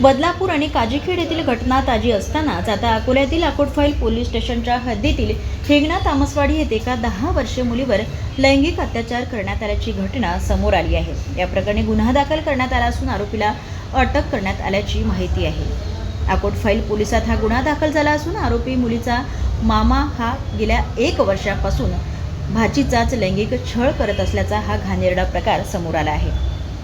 बदलापूर आणि काजीखेड येथील घटना ताजी असतानाच आता अकोल्यातील अकोटफाईल पोलीस स्टेशनच्या हद्दीतील हिंगणा तामसवाडी येथे एका दहा वर्षीय मुलीवर लैंगिक अत्याचार करण्यात आल्याची घटना समोर आली आहे. या प्रकरणी गुन्हा दाखल करण्यात आला असून आरोपीला अटक करण्यात आल्याची माहिती आहे. अकोटफाईल पोलिसात हा गुन्हा दाखल झाला असून आरोपी मुलीचा मामा हा गेल्या एक वर्षापासून भाचीचाच लैंगिक छळ करत असल्याचा हा घाणेरडा प्रकार समोर आला आहे.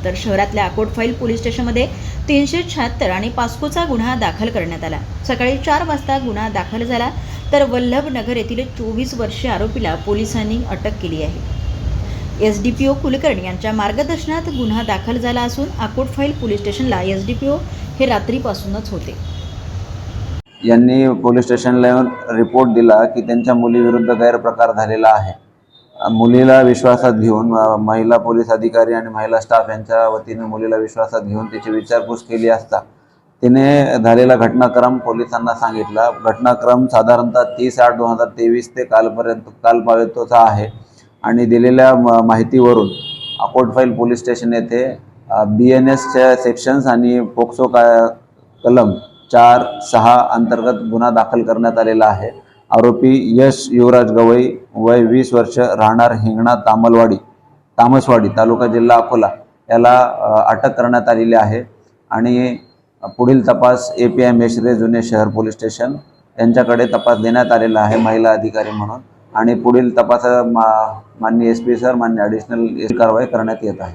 तर शहरातल्या अकोटफाईल पोलीस स्टेशनमध्ये तीनशे शहात्तर आणि पास्कोचा गुन्हा दाखल करण्यात आला. सकाळी चार वाजता गुन्हा दाखल झाला तर वल्लभनगर येथील चोवीस वर्षीय आरोपीला पोलिसांनी अटक केली आहे. S D P O Kulkarni यांच्या मार्गदर्शनात गुन्हा दाखल झाला असून अकोटफाईल पोलीस स्टेशनला एस डी पी ओ हे रात्रीपासूनच होते. यांनी पोलीस स्टेशनला येऊन रिपोर्ट दिला की त्यांच्या मुलीविरुद्ध गैरप्रकार झालेला आहे. मुलीला विश्वासात घेऊन महिला पोलीस अधिकारी आणि महिला स्टाफ यांच्या वतीने मुलीला विश्वासात घेऊन तिची विचारपूस केली असता तिने झालेला घटनाक्रम पोलिसांना सांगितला. घटनाक्रम साधारणतः तीस आठ दोन हजार तेवीस ते कालपर्यंत कालपावेतोचा आहे आणि दिलेल्या म- माहितीवरून अकोटफाईल पोलीस स्टेशन येथे बी एन एसच्या सेक्शन्स आणि पोक्सो का कलम चार सहा अंतर्गत गुन्हा दाखल करण्यात आलेला आहे. आरोपी यश युवराज गवई वय वीस वर्ष राहणार हिंगणा तामलवाडी तामसवाडी तालुका जिल्हा अकोला याला अटक करण्यात आलेली आहे. आणि पुढील तपास ए पी आय मेश्रे जुने शहर पोलीस स्टेशन यांच्याकडे तपास देण्यात आलेला आहे महिला अधिकारी म्हणून. आणि पुढील तपास मा मान्य एस पी सर मान्य ॲडिशनल कारवाई करण्यात येत आहे.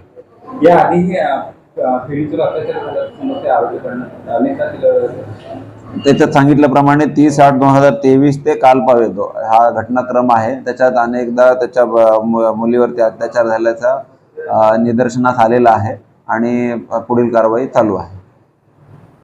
त्याच्यात सांगितल्याप्रमाणे तीस आठ दोन हजार तेवीस ते काल पावेतो हा घटनाक्रम आहे. त्याच्यात अनेकदा त्याच्या मु- मुलीवरती अत्याचार झाल्याचा निदर्शनास आलेला आहे आणि पुढील कारवाई चालू आहे.